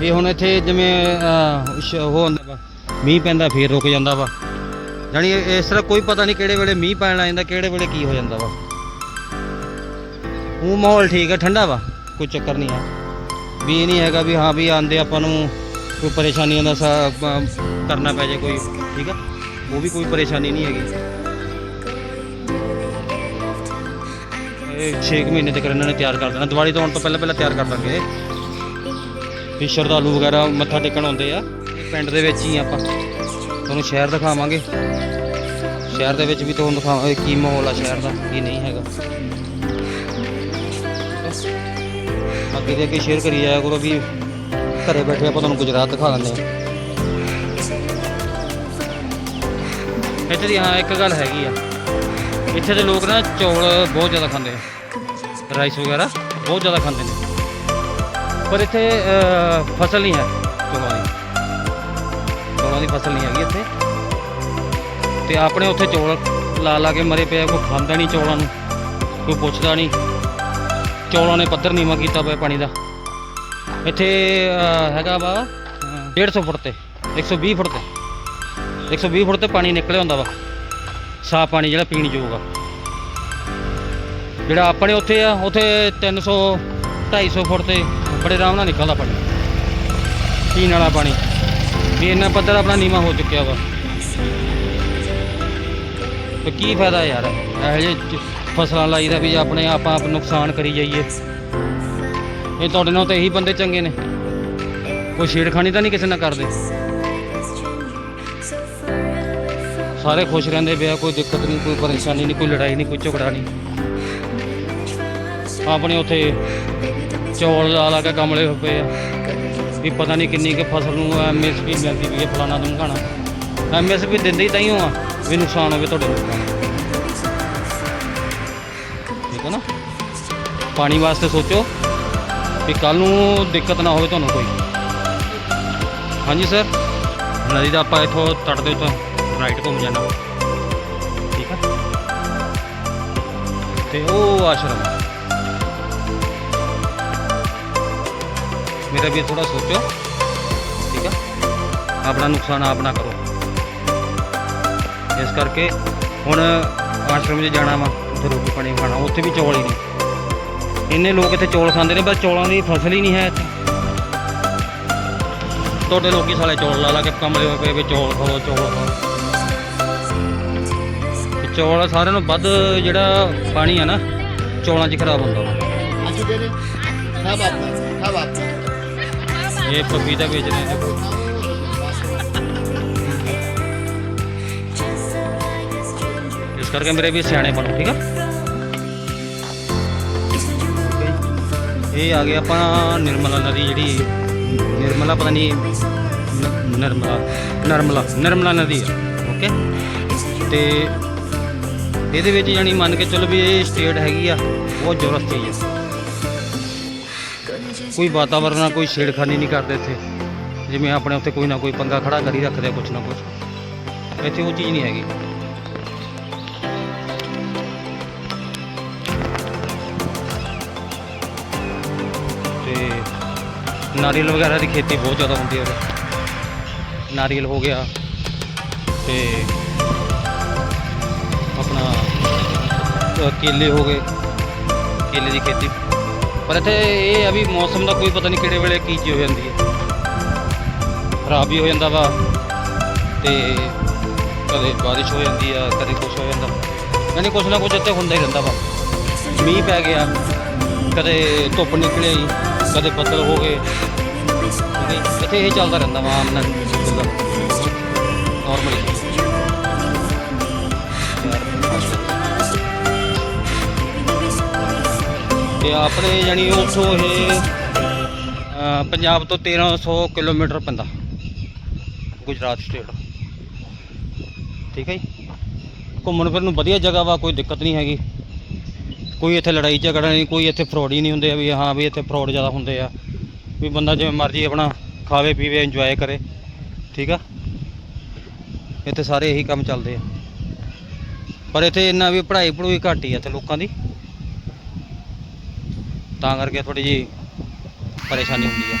ਇਹ ਹੁਣ ਇੱਥੇ ਜਿਵੇਂ ਉਹ ਹੁੰਦਾ ਵਾ, ਮੀਂਹ ਪੈਂਦਾ ਫੇਰ ਰੁਕ ਜਾਂਦਾ ਵਾ। ਜਾਣੀ ਇਸ ਤਰ੍ਹਾਂ ਕੋਈ ਪਤਾ ਨਹੀਂ ਕਿਹੜੇ ਵੇਲੇ ਮੀਂਹ ਪੈਣ ਲੱਗ ਜਾਂਦਾ, ਕਿਹੜੇ ਵੇਲੇ ਕੀ ਹੋ ਜਾਂਦਾ ਵਾ। ਉਹ ਮਾਹੌਲ ਠੀਕ ਹੈ ਠੰਡਾ ਵਾ, ਕੋਈ ਚੱਕਰ ਨਹੀਂ ਆ। ਵੀ ਇਹ ਨਹੀਂ ਹੈਗਾ ਵੀ ਹਾਂ ਵੀ ਆਂਦੇ ਆਪਾਂ ਨੂੰ ਕੋਈ ਪਰੇਸ਼ਾਨੀਆਂ ਦਾ ਸਾ ਕਰਨਾ ਪੈ ਜਾਏ ਕੋਈ, ਠੀਕ ਆ? ਉਹ ਵੀ ਕੋਈ ਪਰੇਸ਼ਾਨੀ ਨਹੀਂ ਹੈਗੀ। ਇਹ 6 ਮਹੀਨੇ ਤੱਕ ਇਹਨਾਂ ਨੇ ਤਿਆਰ ਕਰ ਦੇਣਾ। ਦੀਵਾਲੀ ਤੋਂ ਆਉਣ ਤੋਂ ਪਹਿਲਾਂ ਪਹਿਲਾਂ ਤਿਆਰ ਕਰ ਦਾਂਗੇ। ਵੀ ਸ਼ਰਧਾਲੂ ਵਗੈਰਾ ਮੱਥਾ ਟੇਕਣ ਆਉਂਦੇ ਆ। ਪਿੰਡ ਦੇ ਵਿੱਚ ਹੀ ਆਪਾਂ। ਤੁਹਾਨੂੰ ਸ਼ਹਿਰ ਦਿਖਾਵਾਂਗੇ। ਸ਼ਹਿਰ ਦੇ ਵਿੱਚ ਵੀ ਤੁਹਾਨੂੰ ਦਿਖਾਵਾਂਗੇ ਕੀ ਮਾਹੌਲ ਆ ਸ਼ਹਿਰ ਦਾ, ਕੀ ਨਹੀਂ ਹੈਗਾ। ਅੱਗੇ ਦੇ ਅੱਗੇ ਸ਼ੇਅਰ ਕਰੀ ਜਾਇਆ ਕਰੋ ਵੀ ਘਰੇ ਬੈਠੇ ਆਪਾਂ ਤੁਹਾਨੂੰ ਗੁਜਰਾਤ ਦਿਖਾ ਦਿੰਦੇ ਆ। ਇੱਥੇ ਦੀ ਹਾਂ, ਇੱਕ ਗੱਲ ਹੈਗੀ ਆ। ਇੱਥੇ ਦੇ ਲੋਕ ਨਾ ਚੌਲ ਬਹੁਤ ਜ਼ਿਆਦਾ ਖਾਂਦੇ ਆ। ਰਾਈਸ ਵਗੈਰਾ ਬਹੁਤ ਜ਼ਿਆਦਾ ਖਾਂਦੇ ਨੇ। ਪਰ ਇੱਥੇ ਫਸਲ ਨਹੀਂ ਹੈ ਚੌਲਾਂ ਦੀ। ਚੌਲਾਂ ਦੀ ਫਸਲ ਨਹੀਂ ਹੈਗੀ ਇੱਥੇ। ਤੇ ਆਪਣੇ ਉੱਥੇ ਚੌਲ ਲਾ ਲਾ ਕੇ ਮਰੇ ਪਏ ਕੋਈ ਖਾਂਦਾ ਨਹੀਂ ਚੌਲਾਂ ਨੂੰ ਕੋਈ ਪੁੱਛਦਾ ਨਹੀਂ। ਚੌਲਾਂ ਨੇ ਪੱਧਰ ਨੀਵਾਂ ਕੀਤਾ ਪਿਆ ਪਾਣੀ ਦਾ। ਇੱਥੇ ਹੈਗਾ ਵਾ ਅਹ, 150 ਫੁੱਟ ਤੇ 120 ਫੁੱਟ ਤੇ। 120 ਫੁੱਟ ਤੇ ਪਾਣੀ ਨਿਕਲਿਆ ਹੁੰਦਾ ਵਾ। ਸਾਫ਼ ਪਾਣੀ ਜਿਹੜਾ ਪੀਣ ਯੋਗ ਆ। ਜਿਹੜਾ ਆਪਣੇ ਉੱਥੇ ਆ ਉੱਥੇ 300 250 ਫੁੱਟ ਤੇ ਬੜੇ ਆਰਾਮ ਨਾਲ ਨਿਕਲਦਾ ਪਾਣੀ। ਪੀਣ ਵਾਲਾ ਪਾਣੀ। ਵੀ ਇੰਨਾ ਪੱਧਰ ਆਪਣਾ ਨੀਵਾ ਹੋ ਚੁੱਕਿਆ ਵਾ। ਤੇ ਕੀ ਫਾਇਦਾ ਯਾਰ? ਇਹੋ ਜਿਹੇ ਚ- ਫਸਲਾਂ ਲਾਈਦਾ ਵੀ ਆਪਣੇ ਆਪ ਆਪ ਨੁਕਸਾਨ ਕਰੀ ਜਾਈਏ। ਇਹ ਤੁਹਾਡੇ ਨਾਲ ਤਾਂ ਇਹੀ ਬੰਦੇ ਚੰਗੇ ਨੇ। ਕੋਈ ਛੇੜਖਾਨੀ ਤਾਂ ਨਹੀਂ ਕਿਸੇ ਨਾਲ ਕਰਦੇ। ਸਾਰੇ ਖੁਸ਼ ਰਹਿੰਦੇ ਪਿਆ, ਕੋਈ ਦਿੱਕਤ ਨਹੀਂ, ਕੋਈ ਪਰੇਸ਼ਾਨੀ ਨਹੀਂ, ਕੋਈ ਲੜਾਈ ਨਹੀਂ, ਕੋਈ ਝਗੜਾ ਨਹੀਂ। ਆਪਣੇ ਉੱਥੇ ਚੌਲ ਲਾ ਕੇ ਕਮਲੇ ਹੋ ਪਏ ਆ। ਵੀ ਪਤਾ ਨਹੀਂ ਕਿੰਨੀ ਕਿ ਫਸਲ ਨੂੰ ਐਮਐਸਪੀ ਮਿਲਦੀ ਵੀ ਹੈ ਫਲਾਣਾ ਧਮਕਾਣਾ ਐਮਐਸਪੀ ਦਿੰਦੇ ਹੀ ਤਾਂ ਹੀ ਆ ਵੀ ਨੁਕਸਾਨ ਹੋਵੇ ਤੁਹਾਡੇ ਲੋਕਾਂ ਨੂੰ। ਠੀਕ ਹੈ ਨਾ? ਪਾਣੀ ਵਾਸਤੇ ਸੋਚੋ ਵੀ ਕੱਲ ਨੂੰ ਦਿੱਕਤ ਨਾ ਹੋਵੇ ਤੁਹਾਨੂੰ ਕੋਈ। ਹਾਂਜੀ ਸਰ ਨਦੀ ਦਾ ਆਪਾਂ ਇੱਥੋਂ ਤੱਟ ਦੇ ਉੱਤੇ ਰਾਈਟ ਘੁੰਮ ਜਾਣਾ। ਠੀਕ ਹੈ ਤੇ ਉਹ ਆਸ਼ਰਮ ਮੇਰਾ ਵੀ ਥੋੜਾ ਸੋਚੋ। ਠੀਕ ਆ? ਆਪਣਾ ਨੁਕਸਾਨ ਆਪ ਨਾ ਕਰੋ। ਇਸ ਕਰਕੇ ਹੁਣ ਆਸ਼ਰਮ 'ਚ ਜਾਣਾ ਵਾ, ਉੱਥੇ ਰੋਟੀ ਪਾਣੀ ਖਾਣਾ, ਉੱਥੇ ਵੀ ਚੌਲ ਹੀ ਨਹੀਂ ਇੰਨੇ ਲੋਕ ਇੱਥੇ ਚੌਲ ਖਾਂਦੇ ਨੇ ਪਰ ਚੌਲਾਂ ਦੀ ਫਸਲ ਹੀ ਨਹੀਂ ਹੈ ਇੱਥੇ। ਤੁਹਾਡੇ ਲੋਕੀ ਸਾਲੇ ਚੌਲ ਲਾ ਲਾ ਕੇ ਕਮਰੇ ਹੋਏ ਪਏ ਚੌਲ ਖਾਓ ਚੌਲ ਖਾਓ। ਚੌਲ ਸਾਰਿਆਂ ਨੂੰ ਵੱਧ ਜਿਹੜਾ ਪਾਣੀ ਆ ਨਾ, ਚੌਲਾਂ 'ਚ ਖਰਾਬ ਹੁੰਦਾ ਵਾ। ਅਸੀਂ ਕਹਿੰਦੇ ਸਭ ਆਪਣਾ ਸਭ ਆਪਣਾ सब आपका ਇਹ ਪਪੀਤਾ ਵੇਚਦੇ ਨੇ ਇਸ ਕਰਕੇ ਮੇਰੇ ਵੀ ਸਿਆਣੇ ਬਣੋ ਠੀਕ ਆ ਇਹ ਆ ਗਿਆ ਆਪਾਂ ਨਿਰਮਲਾ ਨਦੀ ਜਿਹੜੀ ਨਿਰਮਲਾ ਪਤਾ ਨਹੀਂ ਨ- ਨਿਰਮਲਾ ਨਰਮਲਾ ਨਿਰਮਲਾ ਨਦੀ ਆ ਓਕੇ ਤੇ ਇਹਦੇ ਵਿੱਚ ਜਾਨੀ ਮੰਨ ਕੇ ਚਲੋ ਵੀ ਇਹ ਸਟੇਟ ਹੈਗੀ ਆ ਉਹ ਜ਼ੋਰਸ ਤੇ ਹੀ ਆ ਕੋਈ ਵਾਤਾਵਰਨ ਨਾਲ ਕੋਈ ਛੇੜਖਾਨੀ ਨਹੀਂ ਕਰਦੇ ਇੱਥੇ ਜਿਵੇਂ ਆਪਣੇ ਉੱਥੇ ਕੋਈ ਨਾ ਕੋਈ ਪੰਗਾ ਖੜਾ ਕਰੀ ਰੱਖਦੇ ਆ ਕੁਛ ਨਾ ਕੁਛ ਇੱਥੇ ਉਹ ਚੀਜ਼ ਨਹੀਂ ਹੈਗੀ ਤੇ ਨਾਰੀਅਲ ਵਗੈਰਾ ਦੀ ਖੇਤੀ ਬਹੁਤ ਜ਼ਿਆਦਾ ਹੁੰਦੀ ਹੈ ਉਰੇ ਨਾਰੀਅਲ ਹੋ ਗਿਆ ਤੇ ਆਪਣਾ ਅ, ਕੇਲੇ ਹੋ ਗਏ ਕੇਲੇ ਦੀ ਖੇਤੀ ਪਰ ਇੱਥੇ ਇਹ ਆ ਵੀ ਮੌਸਮ ਦਾ ਕੋਈ ਪਤਾ ਨਹੀਂ ਕਿਹੜੇ ਵੇਲੇ ਕੀ ਚੀਜ਼ ਹੋ ਜਾਂਦੀ ਹੈ। ਖਰਾਬ ਵੀ ਹੋ ਜਾਂਦਾ ਵਾ ਤੇ ਕਦੇ ਬਾਰਿਸ਼ ਹੋ ਜਾਂਦੀ ਆ, ਕਦੇ ਕੁਛ ਹੋ ਜਾਂਦਾ। ਯਾਨੀ ਕੁਛ ਨਾ ਕੁਛ ਇੱਥੇ ਹੁੰਦਾ ਹੀ ਰਹਿੰਦਾ ਵਾ। ਮੀਂਹ ਪੈ ਗਿਆ, ਕਦੇ ਧੁੱਪ ਨਿਕਲੇ, ਕਦੇ ਬੱਦਲ ਹੋ ਗਏ। ਇੱਥੇ ਇਹ ਚੱਲਦਾ ਰਹਿੰਦਾ ਵਾ ਆਮ ਨਾਲ। ਨਾਰਮਲੀ ਤੇ ਆਪਣੇ ਯਾਨੀ ਉੱਥੋਂ ਇਹ ਪੰਜਾਬ ਤੋਂ 1300 ਕਿਲੋਮੀਟਰ ਪੈਂਦਾ। ਗੁਜਰਾਤ ਸਟੇਟ ਠੀਕ ਹੈ ਜੀ? ਘੁੰਮਣ ਫਿਰਨ ਨੂੰ ਵਧੀਆ ਜਗ੍ਹਾ ਵਾ, ਕੋਈ ਦਿੱਕਤ ਨਹੀਂ ਹੈਗੀ। ਕੋਈ ਇੱਥੇ ਲੜਾਈ ਝਗੜਾ ਨਹੀਂ, ਕੋਈ ਇੱਥੇ ਫਰੋਡ ਹੀ ਨਹੀਂ ਹੁੰਦੇ ਵੀ ਹਾਂ ਵੀ ਇੱਥੇ ਫਰੋਡ ਜ਼ਿਆਦਾ ਹੁੰਦੇ ਆ। ਵੀ ਬੰਦਾ ਜਿਵੇਂ ਮਰਜ਼ੀ ਆਪਣਾ ਖਾਵੇ, ਪੀਵੇ ਇੰਜੋਏ ਕਰੇ। ਠੀਕ ਆ? ਇੱਥੇ ਸਾਰੇ ਇਹੀ ਕੰਮ ਚੱਲਦੇ ਆ। ਪਰ ਇੱਥੇ ਇੰਨਾ ਵੀ ਪੜ੍ਹਾਈ ਪੜੂਈ ਘੱਟ ਹੀ ਆ ਇੱਥੇ ਲੋਕਾਂ ਦੀ। ਤਾਂ ਕਰਕੇ ਥੋੜੀ ਜੀ ਪਰੇਸ਼ਾਨੀ ਹੁੰਦੀ ਹੈ।